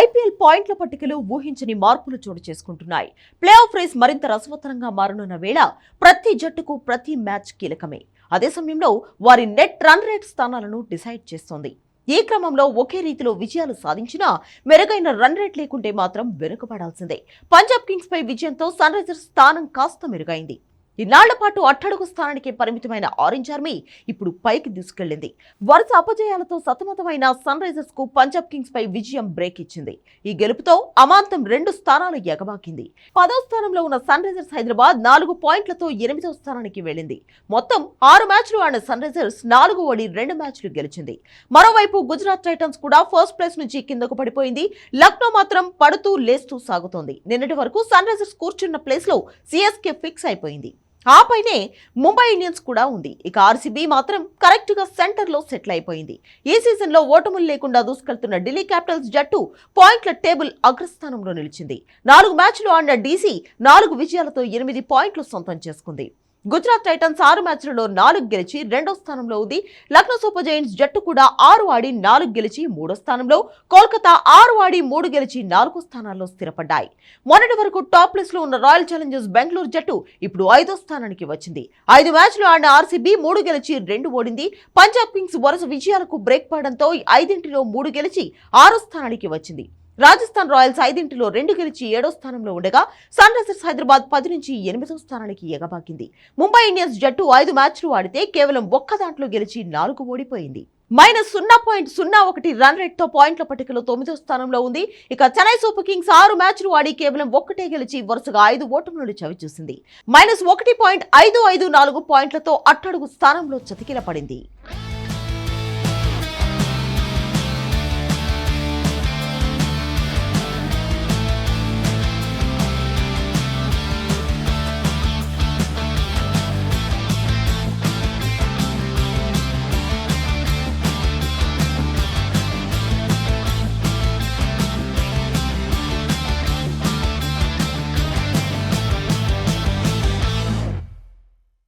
IPL పాయింట్ల పట్టికలో ఊహించని మార్పులు చోటు చేసుకుంటున్నాయి. ప్లే ఆఫ్ రేస్ మరింత రసవత్తరంగా మారనున్న వేళ ప్రతి జట్టుకు ప్రతి మ్యాచ్ కీలకమే. అదే సమయంలో వారి నెట్ రన్ రేట్ స్థానాలను డిసైడ్ చేస్తోంది. ఈ క్రమంలో ఒకే రీతిలో విజయాలు సాధించినా మెరుగైన రన్ రేట్ లేకుంటే మాత్రం వెనుకబడాల్సిందే. పంజాబ్ కింగ్స్పై విజయంతో సన్ రైజర్స్ స్థానం కాస్త మెరుగైంది. ఇన్నాళ్ళ పాటు అట్టడుగు స్థానానికి పరిమితమైన ఆరెంజ్ ఆర్మీ ఇప్పుడు పైకి దూసుకెళ్ళింది వరుస అపజయాలతో సతమతమైన సన్ రైజర్స్కు పంజాబ్ కింగ్స్ పై విజయం బ్రేక్ ఇచ్చింది. ఈ గెలుపుతో అమాంతం రెండు స్థానాలు ఎగబాకింది. పదో స్థానంలో ఉన్న సన్ రైజర్స్ హైదరాబాద్ నాలుగు పాయింట్లతో ఎనిమిదో స్థానానికి వెళ్ళింది. మొత్తం ఆరు మ్యాచ్లు ఆడిన సన్ రైజర్స్ నాలుగు ఓడి రెండు మ్యాచ్లు గెలిచింది. మరోవైపు గుజరాత్ టైటన్స్ కూడా ఫస్ట్ ప్లేస్ నుంచి కిందకు పడిపోయింది. లక్నో మాత్రం పడుతూ లేస్తూ సాగుతోంది. నిన్నటి వరకు సన్ రైజర్స్ కూర్చున్న ప్లేస్లో సిఎస్కే ఫిక్స్ అయిపోయింది. ఆ పైనే ముంబై ఇండియన్స్ కూడా ఉంది. ఇక ఆర్సీబీ మాత్రం కరెక్ట్గా సెంటర్లో సెటిల్ అయిపోయింది. ఈ సీజన్లో ఓటములు లేకుండా దూసుకెళ్తున్న ఢిల్లీ క్యాపిటల్స్ జట్టు పాయింట్ల టేబుల్ అగ్రస్థానంలో నిలిచింది. నాలుగు మ్యాచ్లు ఆడిన డీసీ నాలుగు విజయాలతో ఎనిమిది పాయింట్లు సొంతం చేసుకుంది. గుజరాత్ టైటన్స్ ఆరు మ్యాచ్లలో నాలుగు గెలిచి రెండో స్థానంలో ఉంది. లక్నో సూపర్ జైంట్స్ జట్టు కూడా ఆరు ఆడి నాలుగు గెలిచి మూడో స్థానంలో. కోల్కతా ఆరు ఆడి మూడు గెలిచి నాలుగో స్థానాల్లో స్థిరపడ్డాయి. మొన్నటి వరకు టాప్ లిస్ట్లో ఉన్న రాయల్ ఛాలెంజర్స్ బెంగళూరు జట్టు ఇప్పుడు ఐదో స్థానానికి వచ్చింది. ఐదు మ్యాచ్లు ఆడిన ఆర్సీబీ మూడు గెలిచి రెండు ఓడింది. పంజాబ్ కింగ్స్ వరుస విజయాలకు బ్రేక్ పడడంతో ఐదింటిలో మూడు గెలిచి ఆరో స్థానానికి వచ్చింది. రాజస్థాన్ రాయల్స్ ఐదింటిలో రెండు గెలిచి ఏడో స్థానంలో ఉండగా సన్ రైజర్స్ హైదరాబాద్ పది నుంచి ఎనిమిదో స్థానానికి ఎగబాకింది. ముంబై ఇండియన్స్ జట్టు ఐదు మ్యాచ్లు ఆడితే కేవలం ఒక్క దాంట్లో గెలిచి నాలుగు ఓడిపోయింది. మైనస్ సున్నా పాయింట్ సున్నా ఒకటి రన్ రేట్తో పాయింట్ల పట్టికలో తొమ్మిదో స్థానంలో ఉంది. ఇక చెన్నై సూపర్ కింగ్స్ ఆరు మ్యాచ్లు ఆడి కేవలం ఒక్కటే గెలిచి వరుసగా ఐదు ఓటములను చవిచూసింది మైనస్ ఒకటి పాయింట్ ఐదు ఐదు నాలుగు పాయింట్లతో అట్టడుగు స్థానంలో చతికిల పడింది